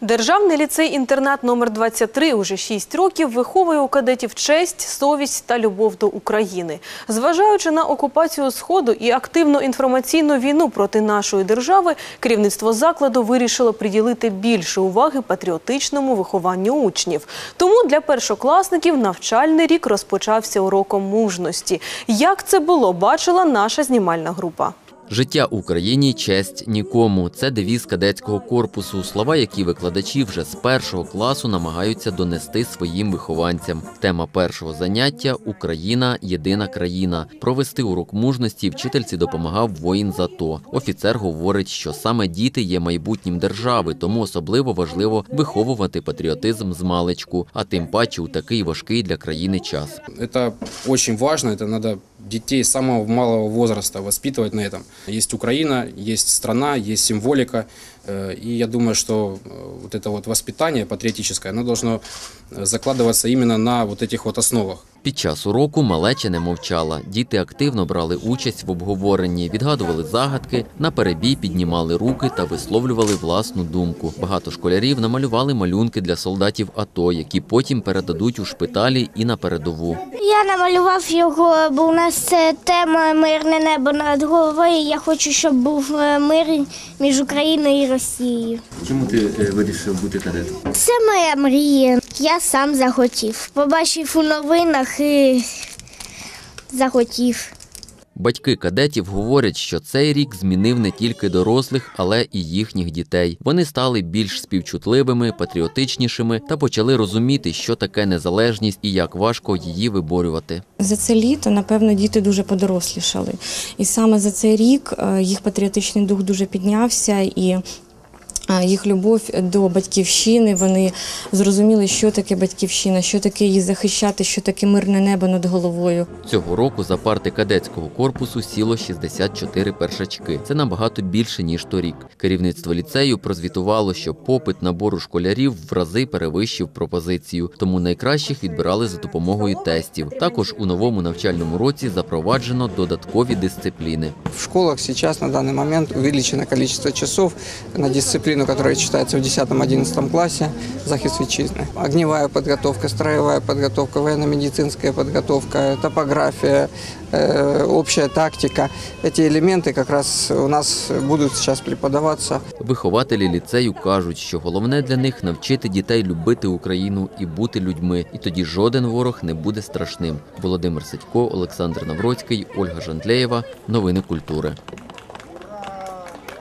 Державний ліцей-інтернат номер 23 уже 6 років виховує у кадетів честь, совість та любов до України. Зважаючи на окупацію Сходу і активну інформаційну війну проти нашої держави, керівництво закладу вирішило приділити більше уваги патріотичному вихованню учнів. Тому для першокласників навчальний рік розпочався уроком мужності. Як це було, бачила наша знімальна група. Життя Україні честь нікому. Це девіз кадетського корпусу. Слова, які викладачі вже з першого класу намагаються донести своїм вихованцям. Тема першого заняття Україна єдина країна. Провести урок мужності вчительці допомагав воїн ЗАТО. Офіцер говорить, що саме діти є майбутнім держави, тому особливо важливо виховувати патріотизм з маличку, а тим паче у такий важкий для країни час. Это очень важно, это надо детей с самого малого возраста воспитывать на этом. Есть Украина, есть страна, есть символика, э, и я думаю, что э, вот это вот воспитание патриотическое, оно должно э, закладываться именно на вот этих вот основах. Під час уроку малеча не мовчала. Діти активно брали участь в обговоренні, відгадували загадки, на перебій піднімали руки та висловлювали власну думку. Багато школярів намалювали малюнки для солдатів АТО, які потім передадуть у шпиталі і на передову. Я намалював його, бо у нас це тема мирне небо над головою. Я хочу, щоб був е, мир між Україною і Росією. Чому ти вирішив бути кадетом? Це моя мрія. Я сам захотів. Побачив у новинах і захотів. Батьки кадетів говорять, що цей рік змінив не тільки дорослих, але і їхніх дітей. Вони стали більш співчутливими, патріотичнішими та почали розуміти, що таке незалежність і як важко її виборювати. За це літо, напевно, діти дуже подорослішали. І саме за цей рік е, їх патріотичний дух дуже піднявся і. Їх любов до батьківщини, вони зрозуміли, що таке батьківщина, що таке її захищати, що таке мирне небо над головою. Цього року за парти кадетського корпусу сіло 64 першачки. Це набагато більше ніж торік. Керівництво ліцею прозвітувало, що попит набору школярів в рази перевищив пропозицію, тому найкращих відбирали за допомогою тестів. Також у новому навчальному році запроваджено додаткові дисципліни. В школах сейчас на данный момент увеличено количество часов на дисциплину, которая читается в 10-11 классе, захист вітчизни. Огневая подготовка, строевая подготовка, военно-медицинская подготовка, топография, э, общая тактика. Эти элементы как раз у нас будут сейчас преподаваться Вихователі ліцею кажуть, що головне для них навчити дітей любити Україну і бути людьми, і тоді жоден ворог не буде страшним. Володимир Сидько, Олександр Навроцький, Ольга Жандлеєва. Новини культури.